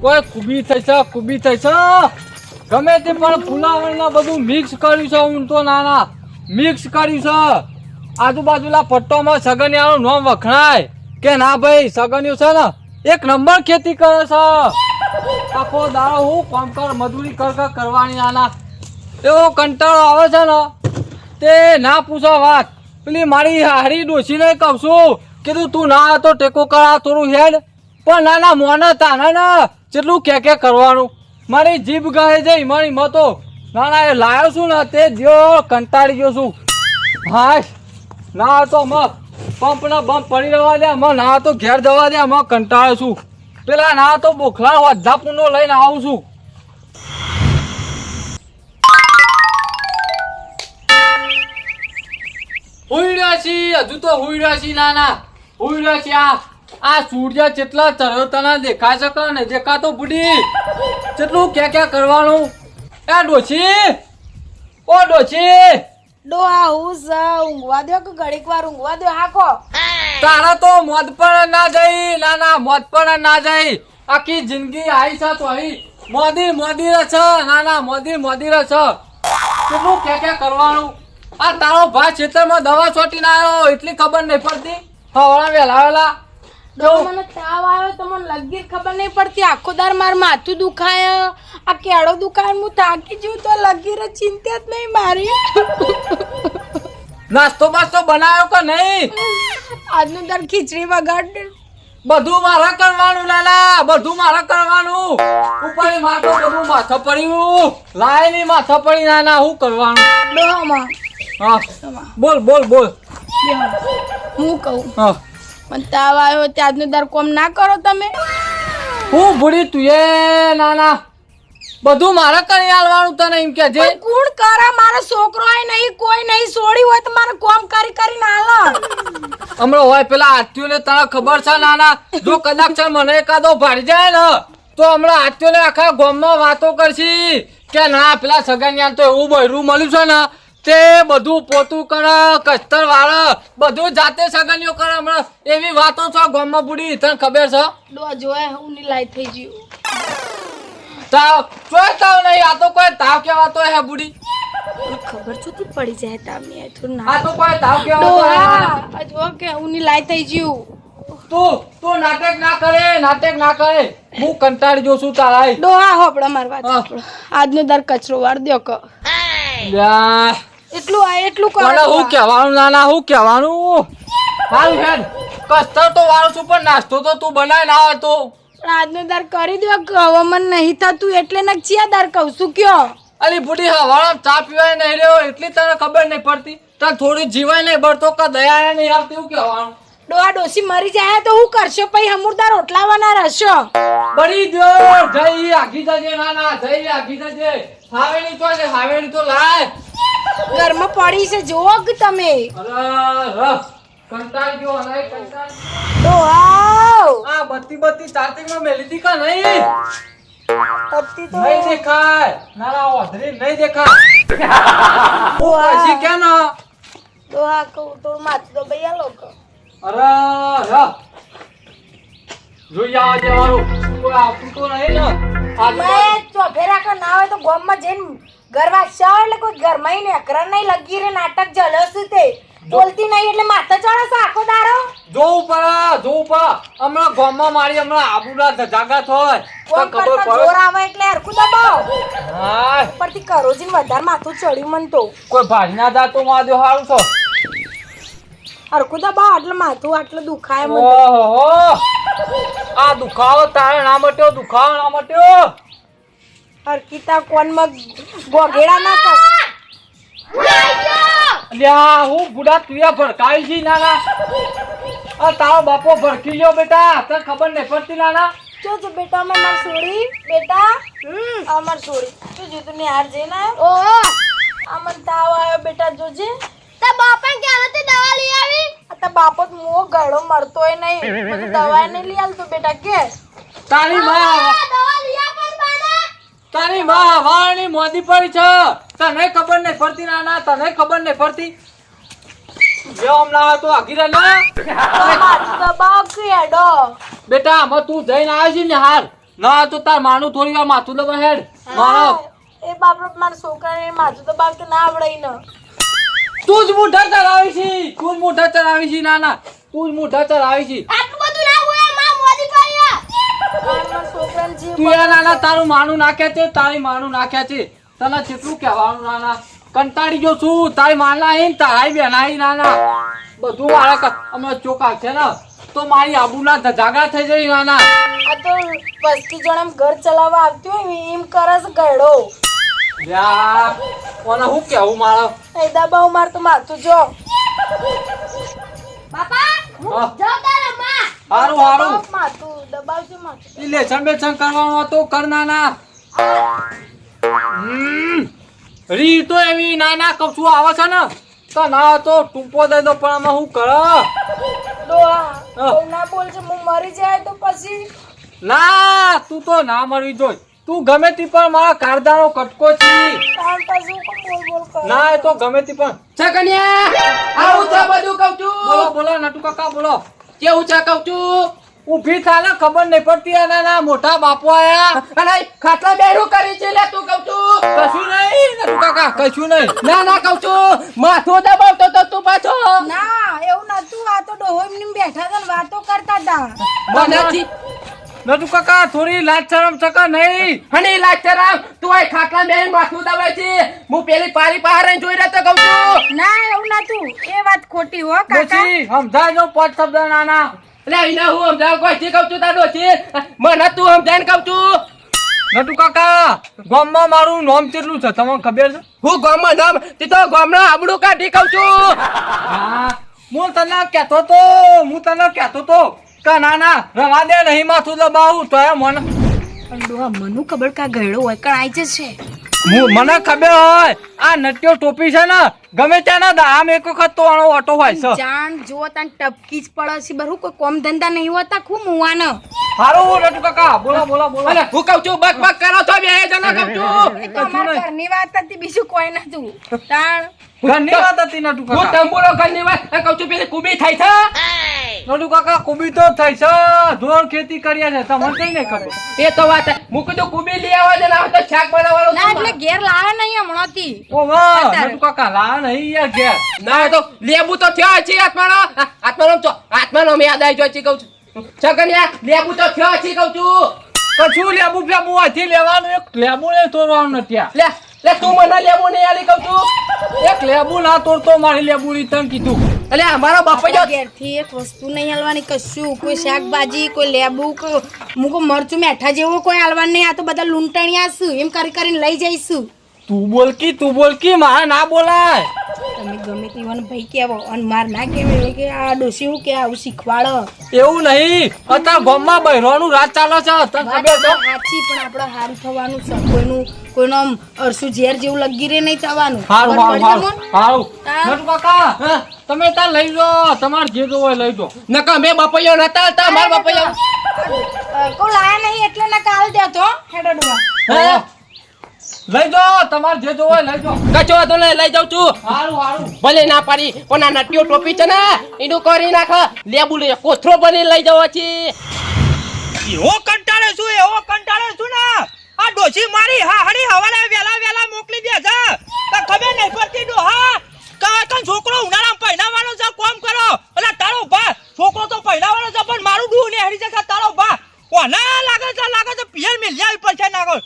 કોઈ કુબી થઈ છે કુબી થઈ છે ગમે તે પણ ફુલાવરના બધું મિક્સ કર્યું છે હું તો નાના મિક્સ કર્યું છે આજુબાજુના પટ્ટોમાં સગનિયાનું નામ વખણાય કે ના ભાઈ સગનિયું છે ને એક નંબર ખેતી કરે છે આખો દાડો હું કામ કર, મજૂરી કર કર, કરવાની આના. એવો કંટાળો આવે છે ને, તે ના પૂછો વાત. પેલી મારી હારી ડોશીને કહું છું, કીધું તું ના હતો, ટેકો કરા, થોડું હેડ. પણ ના ના મોને તાને ના જેટલું કે કે કરવાનું. મારી જીભ ગહે છે મારી મતો ના ના એ લાયો છું ને, તે જો કંટાળી ગયો છું. હા ના તો મ પંપ ને બમ્પ પડી રહેવા દે અમે ના તો ઘેર જવા દે અમે કંટાળે છું. પેલા ના તો બોખલા વધાપુનો લઈને આવું છું. હુઈ છી, હજુ તો હુઈ રહ્યા છી, ના ના. હુઈ રહ્યા છી, આ સૂર્ય જેટલા ચરયો તને દેખાય ને દેખાતો બુડી કેટલું ક્યાં ક્યાં કરવાનું? એ ડોછી ઓ ડોછી ડોહા હું સ ઊંઘવા દો કે ઘડીક વાર ઊંઘવા દો હાકો. તારા તો મોત પણ ના જઈ ના ના મોત પણ ના જઈ. આખી જિંદગી આઈ છે તો અહીં મોદી મોદી રે છે ના મોદી મોદી રે છે. કેટલું કે કે કરવાનું? આ તારો ભાઈ દવા છોટીને આવ્યો, એટલી ખબર નહીં પડતી? વેલા ડો મને તાવ આવ્યો તો મને લગી ખબર નહીં પડતી આખો દાર માર માથું દુખાય. આ કેળો દુખાય હું થાકી જઉં તો લગીર ચિંતા જ નહીં મારી. નાસ્તો બાસ્તો બનાવ્યો કે નહીં? આજનું દર ખીચડી વગાડ બધું મારા કરવાનું લાલા બધું મારા કરવાનું. ઉપર માથો બધું માથે પડ્યું. લાયની માથા પડી ના ના હું કરવાનું? હા. બોલ બોલ બોલ. હું કહું? હા. મને તાવ આવ્યો ત્યાં આજનું દર કોમ ના કરો તમે. હું ભૂલી તું એ ના ના બધું મારે કરી આલવાનું તને એમ કે જે કોણ કરે? મારો છોકરો આય નહીં કોઈ નહીં છોડી હોય તો મારે કોમ કરી કરીને આલો હમણાં હોય પેલા આત્યુને તને ખબર છે નાના? જો કદાચ છે મને એકાદો ભરી જાય ને તો હમણાં આત્યુને આખા ગામમાં વાતો કરશી કે ના પેલા સગાનિયા તો એવું બહેરું મળ્યું છે ને તે બધું પોતું કરે કસ્તર વાળે બધું જાતે સગાનીઓ કરે હમણાં. એવી વાતો છો ગામમાં બુડી તને ખબર છે? ડો જોય હું ની લાઈ થઈ ગયું. તાવ કોઈ તાવ નહીં આ તો કોઈ તાવ કહેવાતો હે બુડી. ખબર છો તી પડી જાય તમે થોડું આ ના. તો કોઈ તાવ કહેવાતો હે. જો કે હું ની લાઈ થઈ ગયું. તું તું નાટક ના કરે નાટક ના કરે. હું કંટાળી જો છું તારા ડોહા હોપડા મારવા આજનો દર કચરો વાર દ્યો ક. લ્યા, એટલું આ એટલું કરો. હું કહેવાનું? ના ના હું કહેવાનું? હારું હેડ. કસ્તર તો વાળું છું પણ નાસ્તો તો તું બનાય ના હોય તો પણ આજનો દર કરી દો કે હવે મને નહીં થતું એટલે ને ચિયા દર કહું છું કયો? અલી બુડી હવાળો ચા પીવાય નહીં રહ્યો એટલી તને ખબર નહીં પડતી. તને થોડી જીવાય નહીં બળતો કે દયા નહીં આવતી હું કહેવાનું. ડોહા ડોસી મરી જાય તો હું કરશો? પછી હમુરદાર ઓટલાવાના રહેશો. બળી દો જઈ આગી જજે ના ના જઈ આગી જજે. હાવેલી તો છે હાવેલી તો લાય. ઘરમાં પડી છે જોગ તમે. કંટાળી ગયો કંટાળી આ બત્તી બત્તી ચાર્જિંગમાં મેલી હતી કા નહીં? પત્તી તો નહીં દેખાય. ના ના ઓધરી નહીં દેખાય. પછી કે ના? ડોહા કહું તો માથું તો ભાઈ આ લોકો અરે રહ. જોઈ આવવા જવાનું. કોઈ આવતું તો નહીં ને. આજુબાજુ. મેં ચોફે રાખો ના હોય તો ગોમમાં જઈને ગરવા શા એટલે કોઈ ઘરમાં ને અકરણ નહીં લગી રે નાટક જલસ તે. બોલતી નહીં એટલે માથા ચડે છે આખો દારો જોવું પડે જોવું પડે હમણાં ગામમાં મારી હમણાં આબુડા જાગા થોય તો ખબર કરતા જોર આવે એટલે હરખું દબાવ. હાય. ઉપરથી કરોજીન વધારે માથું ચડ્યું મન તો. કોઈ ભાજી ના જાતો માધ્યો હારું છો હરખું દબાવ એટલે માથું આટલું દુખાય મને ઓહો. આ દુખાવો તારે ના મટ્યો દુખાવો ના મટ્યો. હરકીતા કોનમાં ગોગેડા ના કર લ્યા હું બુડા તુયા ભડકાવી છી નાના. આ તારો બાપો ભડકી ગયો બેટા. તને ખબર નહીં પડતી નાના. જો જો બેટા મેં માર છોડી. બેટા હમ. આ માર છોડી. જો જો તું નિહાર જઈને આવ્યો ઓહો. અમન મને તાવ આવ્યો બેટા જોજે તા બાપા ક્યારે તે દવા લઈ તા બાપો મો ગળો મરતોય નહીં. મને દવા નહીં લઈ આલતો બેટા કે? તારી માં. દવા લઈ તારી માં વાળની મોદી પડી છે. તને ખબર નહીં પડતી ના ના તને ખબર નહીં પડતી. ના તો ના. તો દબાવો બેટા તું જઈને આવ્યો છે ને હાર ના તો તાર માનું થોડી વાર માથું દબા હેડ. મારો. એ બાપ મારા છોકરાને માથું દબાવતા ના આવડે ઈને. તું જ મોઢા ચલાવી છે. તું જ મોઢા ચલાવી છે ના ના તું જ મોઢા ચલાવી છે. આટલું બધું ના હોયમાં મોદી પાડ્યા તું એ નાના તારું માનું નાખ્યા છે તારી માનું નાખ્યા છે. તને કેટલું કહેવાનું નાના. કંટાળી ગયો છું. તારી માના હે ને તારી બેનાઈ નાના. બધું મારા અમે ચોકા છે ને તો મારી આબુના ધજાગા થઈ જાય નાના. આ તો પસ્તી જણમ ઘર ચલાવવા આવતી હોય એમ કરસ છે ગયડો લ્યા, કોને હું કેવું મારો એ દબાવ માર તો માથું જો. બાપા હા. જો તારા માં. હારું હારું. માથું દબાવજો માથું. ઈ લેસન બેસન કરવાનું હતું કર નાના હમ. રી તો એવી નાના કપસુ આવે છે ને તો ના તો ટૂંપો દઈ દો પણ આમાં હું કર? ના બોલ છે ના હું મરી જાય તો પછી? ના તું તો ના મરવી જોઈ. તું ગમે તે પણ મારા કારદાનો કટકો છી. ના એ તો ગમે તે પણ. છે કન્યા! આવું છે બધું કહું છું. બોલો બોલો નટુ કાકા બોલો. કેવું છે કહું છું? ઊભી થાને ખબર નહીં પડતી આના ના મોટા બાપુ આયા. અને ખાટલા બેરું કરી છે લે તું કહું છું. કશું નહીં નટુ કાકા કશું નહીં. ના ના કહું છું. માથું દબાવતો તો તું પાછો. ના એવું નતું આ તો ડોહો એમની બેઠા હતા ને વાતો કરતા હતા. મને છી- નટુ કાકા થોડી લાજ શરમ ચકા નહીં. હણી લાગશે રામ તું આ ખાટલા બેન માથું દબાવે છે. હું પેલી પારી પહાડ જોઈ રહ્યો તો કહું છું. ના એવું નતું. એ વાત ખોટી હો પછી સમજાજો પાંચ શબ્દ નાના. એટલે એને હું સમજાવ કોઈ થી કહું છું તારો છે મને તું સમજાય કહું છું. નટુ કાકા ગામમાં મારું નામ કેટલું છે? તમને ખબર છે? હું ગામમાં નામ તે તો ગામના આબડું કાઢી કહું છું. હા હું તને કહેતો તો હું તને કહેતો તો. કે ના ના રવા દે નહીં માથું દબાવું તો એ મને મનુ ખબર કા ગયડો હોય કણ આઈ જશે. હું- મને ખબર હોય આ નટ્યો ટોપી છે ને ગમે ત્યાંના દામ એક વખત તો આનો ઓટો હોય છે. જાણ જો તને ટપકી જ પડે છે. બરું કોઈ કોમ ધંધા નહીં હોતા ખૂબ મુવાનો. હારું નટુ કાકા બોલો બોલો બોલો. અને હું કહું છું બક બક કરો છો બે જણા કહું છું. એ તો અમારા ઘરની વાત હતી બીજું કોઈ નતું. તાણ. ઘરની વાત હતી નટુ હું કાકા તંબુરો ઘરની વાત કહું છું પેલી કુબી થાય છે? નટુ કાકા કુબી તો થઈ છે. ધોરણ ખેતી કર્યા છે તમને કઈ નહીં ખબર. એ તો વાત છે. હું કીધું કુબી લઈ આવવા દે ને તો શાક બનાવવાનો ના એટલે ઘેર લાવે નહીં હમણાંથી ઓ વાહ નોડુ કાકા લા નહીં યાર ઘેર. ના તો લેબુ તો થયો છે આત્માનો. આત્માનો તો આત્માનો મે યાદ આવી જોઈ છે કહું છું. છગનિયા લેબુ તો થયો છે કહું છું. કશું લેબુ ફેબુ આથી લેવાનું? એક લેબુ ને તોડવાનું નથી લે લે તું મને લેબુ નહીં આલી કહું છું. એક લેબુ ના તોડતો મારી લેબુ ની કીધું. એટલે અમારા બાપા ઘેરથી એક વસ્તુ નહીં હાલવાની કશું કોઈ શાકભાજી કોઈ લેબુ કોઈ મુકો મરચું મેઠા જેવું કોઈ હાલવાનું નહીં આ તો બધા લૂંટણિયા છું એમ કરી કરીને લઈ જઈશું. તું બોલકી તું બોલકી મારા ના બોલાય. તમે ગમે તેવાનો ભાઈ કેવો અને માર ના કેવાય કે આ ડોસી હું કે આવું શીખવાડો. એવું નહીં. અત્યારે ગામમાં બહેરોનું રાત ચાલે છે. તને ખબર છે? સાચી પણ આપણે હારું થવાનું છે. કોઈનું કોઈનો આમ અરસું ઝેર જેવું લગી રે નહીં થવાનું. હારું હારું હારું. નટુ કાકા તમે ત્યાં લઈ જો તમારે જે જોવો હોય લઈ જો નકા મેં બાપૈયો નતા હતા મારા બાપૈયો. કોઈ લાયા નહીં એટલે નકા હાલ દેતો હેડો ડોહા. લઈ જાઓ તમારે જે જોવે લઈ જાઓ. કચો તો નહીં લઈ જાઉં છું. હારું હારું. ભલે ના પાડી પણ આ નટિયો ટોપી છે ને એનું કરી નાખ. લેબુ લે કોથરો બની લઈ જાવ છે એવો કંટાળે છું એવો કંટાળે છું ને. આ ડોસી મારી હા હડી હવાલે વેલા વેલા મોકલી દે છે. તો ખબર નહીં પડતી ડોહા કા કન છોકરો ઉનાળામાં પહેરાવાનો છે કોમ કરો? એટલે તારો ભા છોકરો તો પહેરાવાનો છે પણ મારું ડૂ ને હરી જશે તારો ભા? કોના લાગે છે લાગે છે પિયર મેલ્યા ઉપર છે નાખો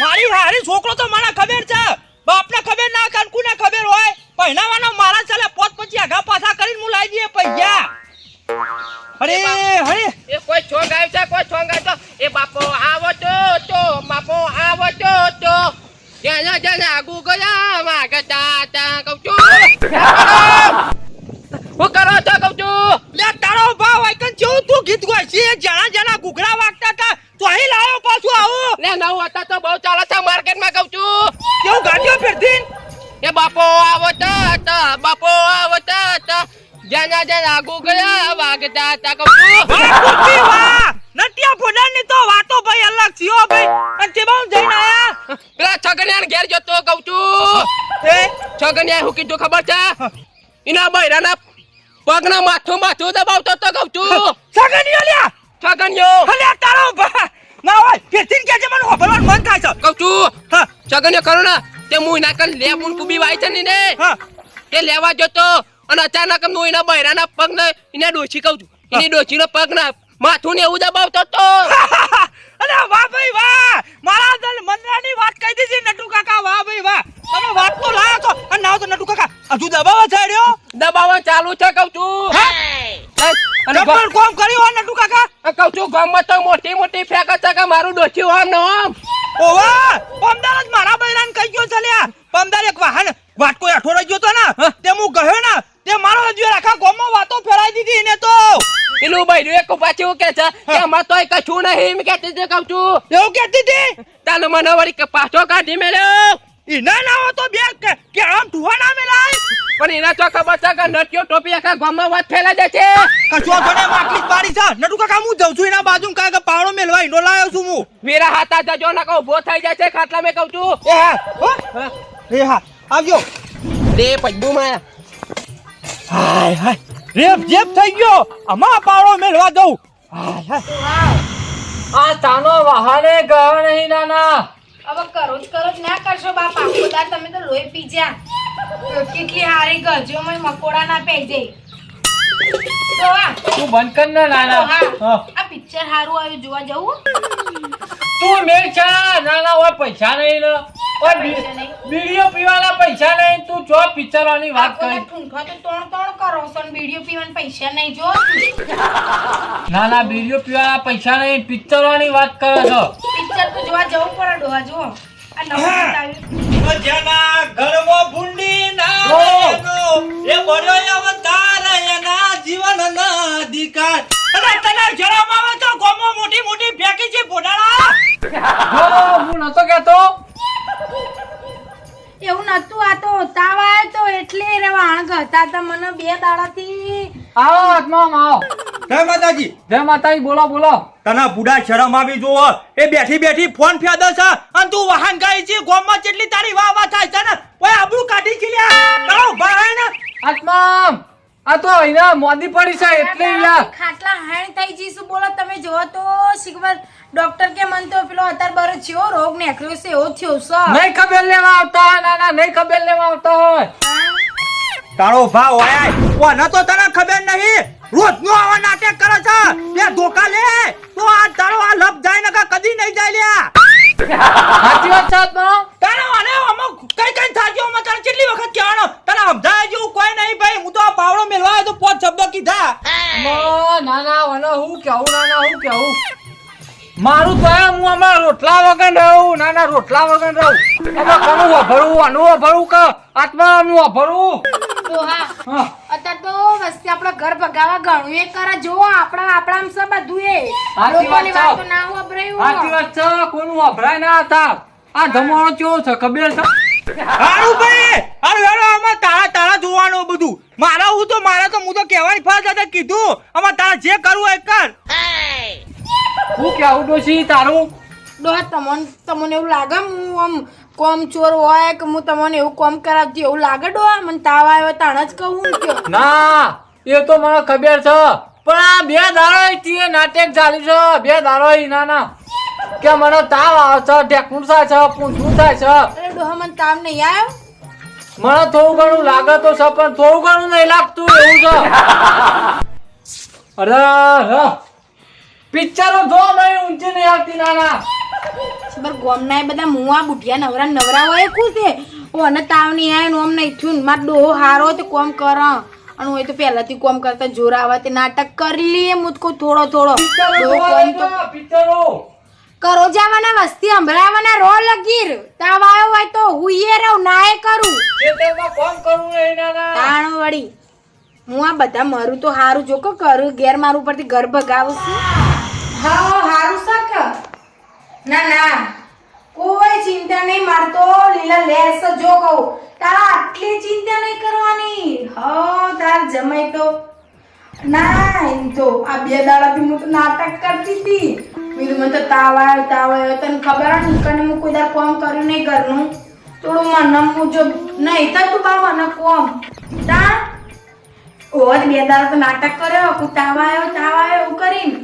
મારી હારી છોકરો તો મને ખબર છે. બાપને ખબર ના કંકુને ખબર હોય. પહેનાવાનો મારા ચાલે પોત પછી આગા પાછા કરીને હું લાવી દઈએ પૈસા અરે હરે એ કોઈ છોંગ આવ્યો છે કોઈ છોંગ આવ્યો એ બાપો આવો તો તો બાપો આવો તો તો જ્યાં જ્યાં આગુ ગયા વાગતા તા કહું છું. હું કરો છો કઉ છું? લે તારો ભાવ આઈકન જેવું તું ગીત ગાય છે જણા જણા ગુગરા વાગતા તા તો અહીં લે નવ હતા તો બહુ ચાલે છે માર્કેટમાં કહું છું. કેવું ગાડીઓ ફેરથી એ બાપો આવો તો તો બાપો આવો તો જેના જેના આગુ ગયા વાગતા હતા કહું છું. વાહ નટિયા ફોડાની તો વાતો ભાઈ અલગ છે હો ભાઈ. અને તે બહુ જઈને આયા? છગન્યા ઘેર જતો કહું છું. એ છગનિયા હું કીધું ખબર છે? એના બૈરાના પગના માથું માથું દબાવતો તો કહું છું. છગનિયો લ્યા! છગનિયો. અલે આ તારો ભા ના હોય ફેરથી કે મને મન થાય છે. કહું છું. હા. છગન્યો કરો ને તે એના કન લે મુન કુબી વાય છે ને ને હા. તે લેવા જતો અને અચાનક એના બૈરાના પગ ને એને ડોસી કહું છું. એની ડોસીનો પગ ના માથું ને એવું દબાવતો તો. અરે વાહ ભાઈ વાહ! મારા દલ મંદરાની વાત કહી દીધી નટુ કાકા વાહ ભાઈ વાહ! તમે વાત તો લાયો છો અને નાવ તો નટુ કાકા હજુ દબાવા ચાડ્યો? દબાવા ચાલુ છે કહું છું. અને જબર કોમ કર્યું હો નટુ કાકા? કહું છું ગામમાં તો મોટી મોટી ફેંક છે કે મારું ડોસી આમ ને આમ. ઓવા! જ મારા બૈરાન કહી ગયો છે લ્યા પમદાર એક વાહન વાટકો હેઠો રહી ગયો તો ને તે હું ગયો ને તે મારો હજુ આખા ગામમાં વાતો ફેરાઈ દીધી એને તો એનું બૈરું કે છે કે અમાર તોય કશું નહીં એમ કહેતી છે કહું છું. એવું કહેતી હતી? તાનો મને વળી કે પાછો કાઢી મેલ્યો. ઈના ના તો બે કે કે આમ ઠુવા ના મેલાય? પણ એના તો ખબર છે કે નટિયો ટોપી આખા ગામમાં વાત ફેલા દે છે. કશો થોડે માટલી બારી છે. નટુ કાકા હું જઉં છું એના બાજુ કાકા પાવડો મેલવા ઈનો લાયો છું હું. મેરા હાતા જજો ના કહું ભો થઈ જાય છે ખાટલા મેં કહું છું. એ હા એ હા આવજો. રે પજ્જુમાં હાય હાય. રેપ જેપ થઈ ગયો. આમાં પાવડો મેલવા દઉં આ તાનો વાહને ગયો નહીં નાના. હવે કરો જ કરો જ. ના કરશો બાપ. દાડ તમે તો લોહી પી જા કેટલી હારી ગજો માં મકોડા ના પેજે તો આ. તું બંધ કર ના નાના. આ પિક્ચર હારું આવ્યું જોવા જવું? તું મેરછા નાના હોય પૈસા નહીં ને નહીં. બીડીઓ પીવાના પૈસા નહીં તું જો પિક્ચરોની વાત કરી. ઠૂંઠવા તો ત્રણ ત્રણ કરો છો બીડીઓ પીવાના પૈસા નહીં જો. નાના બીડીઓ પીવાના પૈસા નહીં પિક્ચરોની વાત કરો છો. પિક્ચર તો જોવા જવું પડે ડોહા જો આ નવું જેના ભૂંડી ના એ બળ્યો અવતાર એના જીવનના અધિકાર. અરે તને શરમ આવે તો ગોમો મોટી મોટી ફેંકી છે ભોડાળા. જો હું નતો કેતો એવું નતું આ તો તાવ આવ્યો તો એટલે રે હતા તા મને બે દાડાથી. આવો આત્મા આવો. જય માતાજી. જય માતાજી બોલો બોલો. તને બુડા શરમ આવી જોવો એ બેઠી બેઠી ફોન ફેદે છે. અને તું વાહન ગાય છે ગોમમાં જેટલી તારી વાહ વાહ થાય છે ને ઓય આબરૂ કાઢી છે લ્યા. તારો ભાઈ ને. આત્મા આ તો અહીંયા મોદી પડી છે એટલે ખાટલા હાણ થઈ જઈશું બોલો. તમે જો તો શીખબર ડોક્ટર કે મન તો પેલો અત્યારે બરો ચેવો રોગ ને એકલો છે એવો થયો છે. નહીં ખબર લેવા આવતા ના ના નહીં ખબર લેવા આવતા હોય. તારો ભાવ હોય ન તો તને ખબર નહીં. રોજ નો આવા નાટક કરે છે. લે ધોકા લે. તો આ તારો આ નાના રોટલા વગર રહું. એમાં કનું અભરું આનું અભરું કે આત્માનું વાપરવું તો હા હા. અત્યારે તો વસ્તી આપણા ઘર ભગાવા ઘણું એ કરે જો આપણા આપણામાં છે બધું એ. સાચી વાત લોકોની છે. વાતો ના વાપરાયું સાચી વાત છે. કોઈનું વાપરાય ના હતા. આ ધમાણો કેવો છે? ખબર છે? હારું ભાઈ. હારું હેડો આમાં તારા તારા જોવાનું બધું. મારા હું તો મારા તો હું તો કહેવાની ફરજ હતી કીધું. આમાં તારા જે કરવું એ કર. હું કેવું ડોશી તારું તમને તમને એવું લાગે હું આમ કોમ ચોર હોય કે હું તમને એવું કોમ કરાવતી એવું લાગે ડોહા મને તાવ આવ્યો તાણ જ કહું ને ના એ તો મને ખબર છે. પણ આ બે દાડો તે નાટક ચાલુ છે. બે દાડો ના ના કે મને તાવ આવે છે ઢેકણું થાય છે પૂંછું થાય છે. અરે ડોહા મને તાવ નહીં આવ્યો? મને થોડું ઘણું લાગે તો છે પણ થોડું ઘણું નહીં લાગતું એવું છે. અરે. પિક્ચરો જો નહીં ઊંચી નહીં આવતી નાના. ખબર ગોમના એ બધા મુવા બુઢિયા નવરા નવરા હોય કું છે. ઓને તાવ નહીં આવે ઓમ નહીં થયું મારો ડોહો હારો તો કોમ કર. અને હોય તો પહેલાથી કોમ કરતા જોર આવે તે નાટક કરી લઈએ હું કો થોડો થોડો. પિક્ચરો કરો જવાના વસ્તી સંભળાવવાના રો લગીર. તાવ આવ્યો હોય તો હુઈએ રહું નાએ કરું. કોમ કરું નાના. તાણ વળી. હું આ બધા મારું તો હારું જો કરું, ઘેર મારું ઉપરથી ઘર ભગાવું છું. હા હારું શાક. ના ના, કોઈ ચિંતા નહીં મારતો લીલા લેસ જો કહું. તારા આટલી ચિંતા નહીં કરવાની. હા, તાર જમાઈ તો. ના, એમ તો આ બે દાડાથી હું તો નાટક કરતી હતી. બીજું મને તો તાવ આવ્યો તાવ આવ્યો તને ખબર ને કને હું કોઈ દાડ કોમ કર્યું નહીં ઘરનું. થોડું મને મુજબ નહીં તો તું બા મને કોમ. તા ઓજ બે દાડા તો નાટક કર્યો કુ તાવ આવ્યો તાવ આવ્યો એવું કરીને.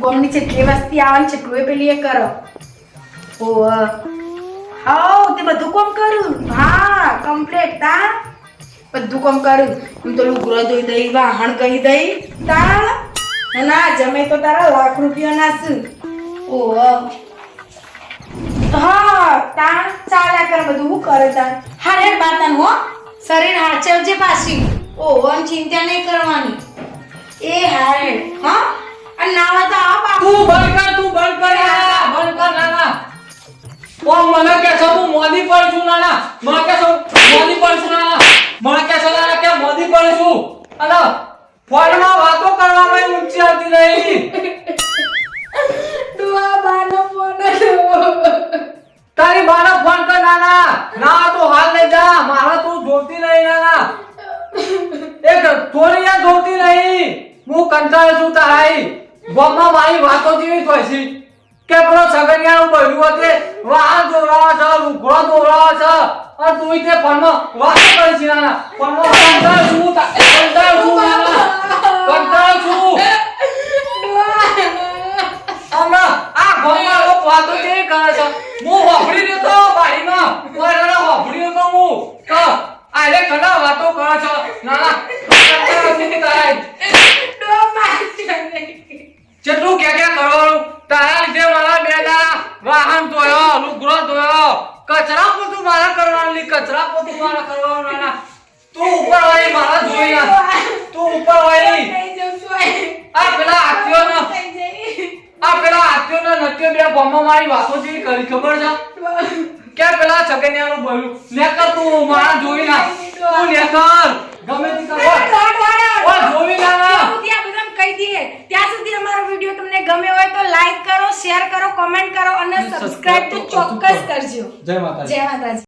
ગોમની જેટલી વસ્તી આવે છે જેટલું એ પેલી એ કરો. ઓ હાઉ તે બધું કોમ કર્યું? હા કમ્પ્લીટ તા બધું કોમ કર્યું. હું તો લુગરો ધોઈ દઈ વાહણ કહી દઈ તા ના જમે તો તારા લાખ રૂપિયા નાસું. ઓહ. હા તા ચાલ્યા કર બધું, હું કરે તા હારે, બાતન, હો. શરીર હાચવજે પાછી. ઓહો અને ચિંતા નહીં કરવાની. એ હારે હા? અને નાવા તો આ બાપુ તું બંધ કર તું બંધ કર નાના બંધ કર નાના ઓ મને કે છો હું મોદી પર છું નાના મને કે છો મોદી પર છું નાના મને કે છો નાના કે મોદી પર છું. અને ફોનમાં વાતો કરવામાં ઊંચી આવતી નહીં તું આ બાનો ફોન તારી બાનો ફોન કર નાના ના. તો હાલ લઈ જા. મારા તું જોતી નહીં નાના એક યાર જોતી નહીં. હું કંટાળો છું તારાઈ. ગોમાં મારી વાતો જેવી હોય છે? કે પેલો સગનિયાનું બન્યું હતે વાહન દોરાવા છે લુગડો દોરાવા છે. અને તું તે ફોનમાં વાતો કરી છે નાના. ફોનમાં કંટાળ છું કંટાળ છું કંટાળ છું. હમણાં આ ગોમાં લોકો વાતો કરે છે? હું હોભળી રહ્યો તો બારીમાં. રહ્યો તો હું. કે આલે ઘણા વાતો કરે છે. નાના કંટાળો છું તારાઈ જેટલું કે કે કરવાનું તારા લીધે મારા બે દાડા વાહન ધોયો, લુગડો ધોયો. કચરા પોતું મારા કરવાનું લી કચરા પોતું મારા કરવાનું. નાના તું ઉપર વાળી મારા જોઈ ના તું ઉપર વાળી આ પેલા હાથીઓ આ પેલા હાથીઓ ને નત્યો બે બોમ્બો મારી વાતો જેવી કરી, ખબર છે? કે પેલા છગનિયાનું બોલ્યું નેકર તું મારા જોઈ ના તું નેકર. ગમે તે કર. ઓ જોઈ ના કહી દઈએ ત્યાં સુધી અમારો વીડિયો તમને ગમે હોય તો લાઈક કરો શેર કરો કોમેન્ટ કરો અને સબસ્ક્રાઇબ તો ચોક્કસ. કરજો. જય માતાજી. જય માતાજી.